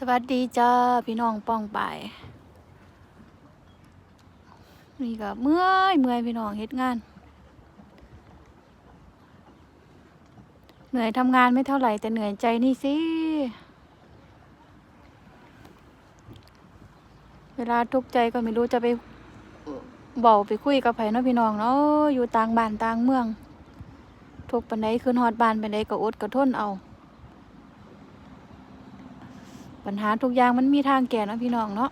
สวัสดีจ้าพี่น้องป้องไปนี่ก็เมื่อยเมื่อยพี่น้องเฮ็ดงาน เหนื่อยทำงานไม่เท่าไหร่แต่เหนื่อยใจนี่สิ เวลาทุกข์ใจก็ไม่รู้จะไปเบาไปคุยกับไผเนาะพี่น้องเนาะอยู่ต่างบ้านต่างเมือง ทุกปันไดขึ้นฮอดบ้านปันไดก็อดก็ทนเอา ปัญหาทุกอย่างมันมีทางแก้นะพี่น้องเนาะ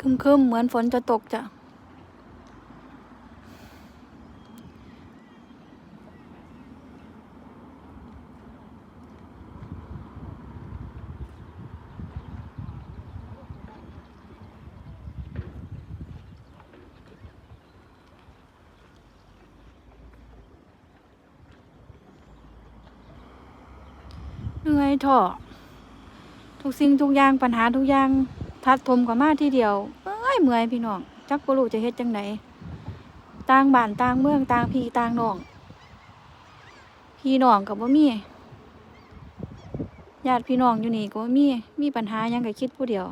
คึมๆเหมือนฝนจะตกจ้ะ เหนื่อยท้อทุกสิ่งทุกอย่างปัญหาทุกอย่างทัดทมกับมาทีเดียวเอ้ยเมื่อยพี่น้องจักบ่รู้จะเฮ็ดจังไดต่างบ้านต่างเมืองต่างพี่ต่างน้องพี่น้องก็บ่มีญาติพี่น้องอยู่นี่ก็บ่มีมีปัญหายังก็คิดผู้เดียว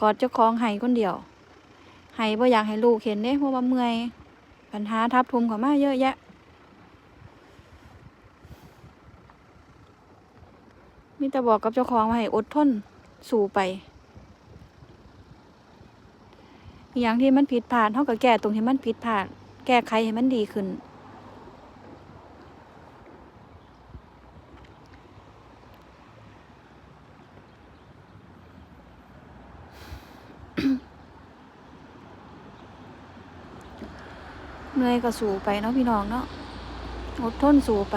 กอดเจ้าของให้คนเดียวให้บ่อยากให้ลูกเห็นเด้เพราะว่าเมื่อยปัญหาทับทุมเข้ามาเยอะแยะ มีแต่บอกกับเจ้าของว่าให้อดทนสู่ไปอย่างที่มันผิดพลาดเท่ากับแก้ตรงที่มันผิดพลาด แก้ไขให้มันดีขึ้น เหนื่อยก็สู่ไปเนาะพี่น้องเนาะอดทนสู่ไป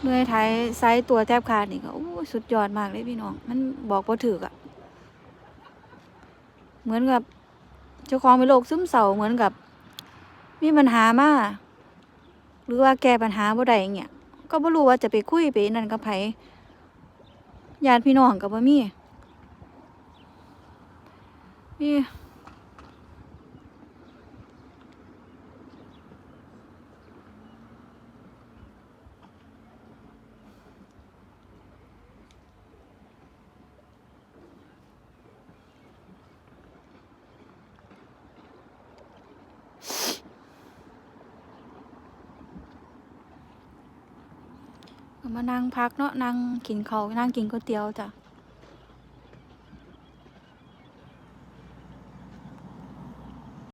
เหนื่อยท้ายไซส์ตัวแทบขาดนี่ก็โอ้สุดยอดมากเลยพี่น้อง มันบอกบ่าถูกอะเหมือนกับเจ้าของเป็นโรคซึมเศร้าเหมือนกับ มีปัญหามาหรือว่าแก้ปัญหาบ่ได้เงี้ยก็บ่รู้ว่าจะไปคุยไปนั่นกับไผญาติพี่น้องก็บ่มีนี่ มานั่งพักเนาะนั่งกินข้าวนั่งกินก๋วยเตี๋ยวจ้ะ